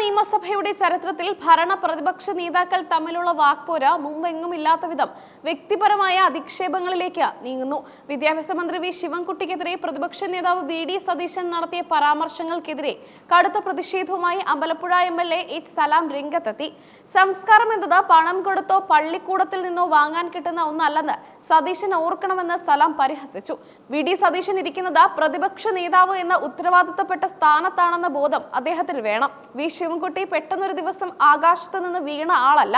നിയമസഭയുടെ ചരിത്രത്തിൽ ഭരണ പ്രതിപക്ഷ നേതാക്കൾ തമ്മിലുള്ള വാക്പോര മുമ്പെങ്ങും ഇല്ലാത്ത വിധം വ്യക്തിപരമായ അധിക്ഷേപങ്ങളിലേക്ക് നീങ്ങുന്നു. വിദ്യാഭ്യാസ മന്ത്രി വി. ശിവൻകുട്ടിക്കെതിരെ പ്രതിപക്ഷ നേതാവ് വി. ഡി. സതീശൻ നടത്തിയ പരാമർശങ്ങൾക്കെതിരെ കടുത്ത പ്രതിഷേധവുമായി Ambalappuzha M. L. A. H. Salam രംഗത്തെത്തി. സംസ്കാരം എന്നത് പണം കൊടുത്തോ പള്ളിക്കൂടത്തിൽ നിന്നോ വാങ്ങാൻ കിട്ടുന്ന ഒന്നല്ലെന്ന് സതീശൻ ഓർക്കണമെന്ന് സലാം പരിഹസിച്ചു. വി ഡി സതീശൻ ഇരിക്കുന്നത് പ്രതിപക്ഷ നേതാവ് എന്ന ഉത്തരവാദിത്തപ്പെട്ട സ്ഥാനത്താണെന്ന ബോധം അദ്ദേഹത്തിൽ വേണം. വി ശിവൻകുട്ടി പെട്ടെന്നൊരു ദിവസം ആകാശത്ത് നിന്ന് വീണ ആളല്ല.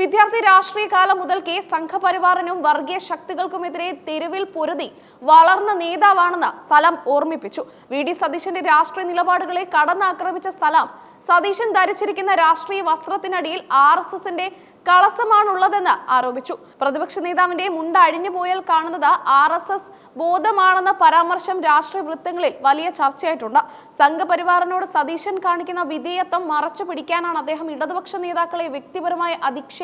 വിദ്യാർത്ഥി രാഷ്ട്രീയ കാലം മുതൽക്കേ സംഘപരിവാറിനും വർഗീയ ശക്തികൾക്കുമെതിരെ തെരുവിൽ പൊരുതി വളർന്ന നേതാവാണെന്ന് സ്ഥലം ഓർമ്മിപ്പിച്ചു. വി ഡി സതീശന്റെ രാഷ്ട്രീയ നിലപാടുകളെ കടന്നാക്രമിച്ച സ്ഥലം സതീശൻ ധരിച്ചിരിക്കുന്ന രാഷ്ട്രീയ വസ്ത്രത്തിനടിയിൽ ആർ എസ് എസിന്റെ കളസമാണുള്ളതെന്ന് ആരോപിച്ചു. പ്രതിപക്ഷ നേതാവിന്റെ മുണ്ട അഴിഞ്ഞു പോയാൽ കാണുന്നത് ആർ എസ് എസ് ബോധമാണെന്ന പരാമർശം രാഷ്ട്രീയ വൃത്തങ്ങളിൽ വലിയ ചർച്ചയായിട്ടുണ്ട്. സംഘപരിവാറിനോട് സതീശൻ കാണിക്കുന്ന വിധേയത്വം മറച്ചു പിടിക്കാനാണ് അദ്ദേഹം ഇടതുപക്ഷ നേതാക്കളെ വ്യക്തിപരമായി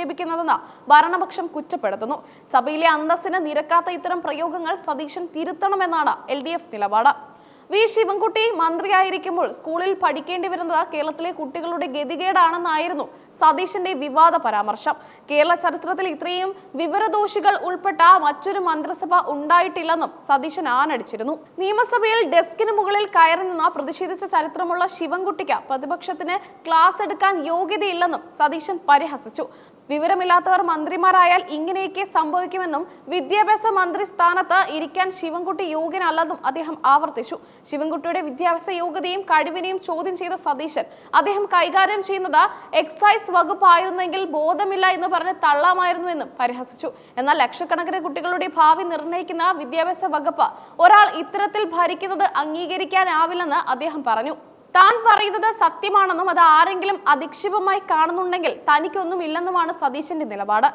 അധിക്ഷേപിക്കുന്നതെന്ന് ഭരണപക്ഷം കുറ്റപ്പെടുത്തുന്നു. സഭയിലെ അന്തസ്സിന് നിരക്കാത്ത ഇത്തരം പ്രയോഗങ്ങൾ സതീശൻ തിരുത്തണമെന്നാണ് എൽ നിലപാട്. വി. ശിവൻകുട്ടി മന്ത്രിയായിരിക്കുമ്പോൾ സ്കൂളിൽ പഠിക്കേണ്ടി വരുന്നത് കേരളത്തിലെ കുട്ടികളുടെ ഗതികേടാണെന്നായിരുന്നു സതീശന്റെ വിവാദ പരാമർശം. കേരള ചരിത്രത്തിൽ ഇത്രയും വിവരദോഷികൾ ഉൾപ്പെട്ട മറ്റൊരു മന്ത്രിസഭ ഉണ്ടായിട്ടില്ലെന്നും സതീശൻ ആനടിച്ചിരുന്നു നിയമസഭയിൽ ഡെസ്കിന് മുകളിൽ കയറി നിന്ന് പ്രതിഷേധിച്ച ചരിത്രമുള്ള ശിവൻകുട്ടിക്ക് പ്രതിപക്ഷത്തിന് ക്ലാസ് എടുക്കാൻ യോഗ്യതയില്ലെന്നും സതീശൻ പരിഹസിച്ചു. വിവരമില്ലാത്തവർ മന്ത്രിമാരായാൽ ഇങ്ങനെയൊക്കെ സംഭവിക്കുമെന്നും വിദ്യാഭ്യാസ മന്ത്രി സ്ഥാനത്ത് ഇരിക്കാൻ ശിവൻകുട്ടി യോഗ്യനല്ലെന്നും അദ്ദേഹം ആവർത്തിച്ചു. ശിവൻകുട്ടിയുടെ വിദ്യാഭ്യാസ യോഗ്യതയും കഴിവിനെയും ചോദ്യം ചെയ്ത സതീശൻ. അദ്ദേഹം കൈകാര്യം ചെയ്യുന്നത് എക്സൈസ് വകുപ്പായിരുന്നെങ്കിൽ ബോധമില്ല എന്ന് പറഞ്ഞ് തള്ളാമായിരുന്നുവെന്നും പരിഹസിച്ചു. എന്നാൽ ലക്ഷക്കണക്കിന് കുട്ടികളുടെ ഭാവി നിർണയിക്കുന്ന വിദ്യാഭ്യാസ വകുപ്പ് ഒരാൾ ഇത്തരത്തിൽ ഭരിക്കുന്നത് അംഗീകരിക്കാനാവില്ലെന്ന് അദ്ദേഹം പറഞ്ഞു. താൻ പറയുന്നത് സത്യമാണെന്നും അത് ആരെങ്കിലും അധിക്ഷേപമായി കാണുന്നുണ്ടെങ്കിൽ തനിക്കൊന്നും ഇല്ലെന്നുമാണ് സതീശന്റെ നിലപാട്.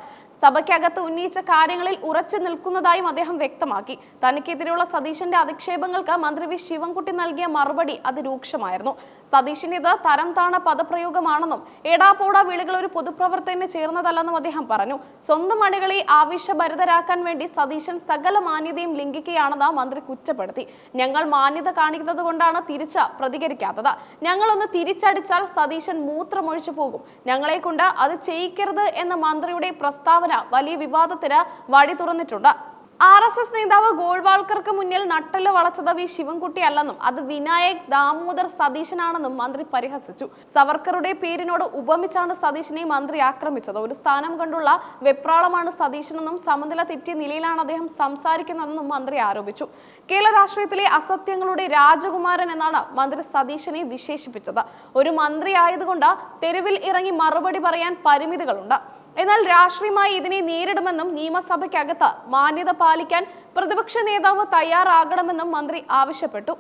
സഭയ്ക്കകത്ത് ഉന്നയിച്ച കാര്യങ്ങളിൽ ഉറച്ചു നിൽക്കുന്നതായും അദ്ദേഹം വ്യക്തമാക്കി. തനിക്കെതിരെയുള്ള സതീശന്റെ അധിക്ഷേപങ്ങൾക്ക് മന്ത്രി വി. ശിവൻകുട്ടി നൽകിയ മറുപടി അതിരൂക്ഷമായിരുന്നു. സതീശന്റേത് തരം താണ പദപ്രയോഗമാണെന്നും എടാപോട വിളികൾ ഒരു പൊതുപ്രവർത്തകന് ചേർന്നതല്ലെന്നും അദ്ദേഹം പറഞ്ഞു. സ്വന്തം അണികളെ ആവേശഭരിതരാക്കാൻ വേണ്ടി സതീശൻ സകല മാന്യതയും ലംഘിക്കുകയാണെന്ന് മന്ത്രി കുറ്റപ്പെടുത്തി. ഞങ്ങൾ മാന്യത കാണിക്കുന്നത് കൊണ്ടാണ് തിരിച്ച് പ്രതികരിക്കാത്തത്. ഞങ്ങളൊന്ന് തിരിച്ചടിച്ചാൽ സതീശൻ മൂത്രമൊഴിച്ചു പോകും. ഞങ്ങളെ കൊണ്ട് അത് ചെയ്യിക്കരുത് എന്ന മന്ത്രിയുടെ പ്രസ്താവന വലിയ വിവാദത്തിന് വഴി തുറന്നിട്ടുണ്ട്. ആർ എസ് എസ് നേതാവ് ഗോൾവാൾക്കർക്ക് മുന്നിൽ നട്ടൽ വളച്ചത് വി ശിവൻകുട്ടി അല്ലെന്നും അത് വിനായക് ദാമോദർ സതീശനാണെന്നും മന്ത്രി പരിഹസിച്ചു. സവർക്കറുടെ പേരിനോട് ഉപമിച്ചാണ് സതീശനെ മന്ത്രി ആക്രമിച്ചത്. ഒരു സ്ഥാനം കണ്ടുള്ള വെപ്രാളമാണ് സതീശനെന്നും സമനില തെറ്റിയ നിലയിലാണ് അദ്ദേഹം സംസാരിക്കുന്നതെന്നും മന്ത്രി ആരോപിച്ചു. കേരള രാഷ്ട്രീയത്തിലെ അസത്യങ്ങളുടെ രാജകുമാരൻ എന്നാണ് മന്ത്രി സതീശനെ വിശേഷിപ്പിച്ചത്. ഒരു മന്ത്രി ആയതുകൊണ്ട് തെരുവിൽ ഇറങ്ങി മറുപടി പറയാൻ പരിമിതികളുണ്ട്. എന്നാൽ രാഷ്ട്രീയമായി ഇതിനെ നേരിടുമെന്നും നിയമസഭയ്ക്കകത്ത് മാന്യത പാലിക്കാൻ പ്രതിപക്ഷ നേതാവ് തയ്യാറാകണമെന്നും മന്ത്രി ആവശ്യപ്പെട്ടു.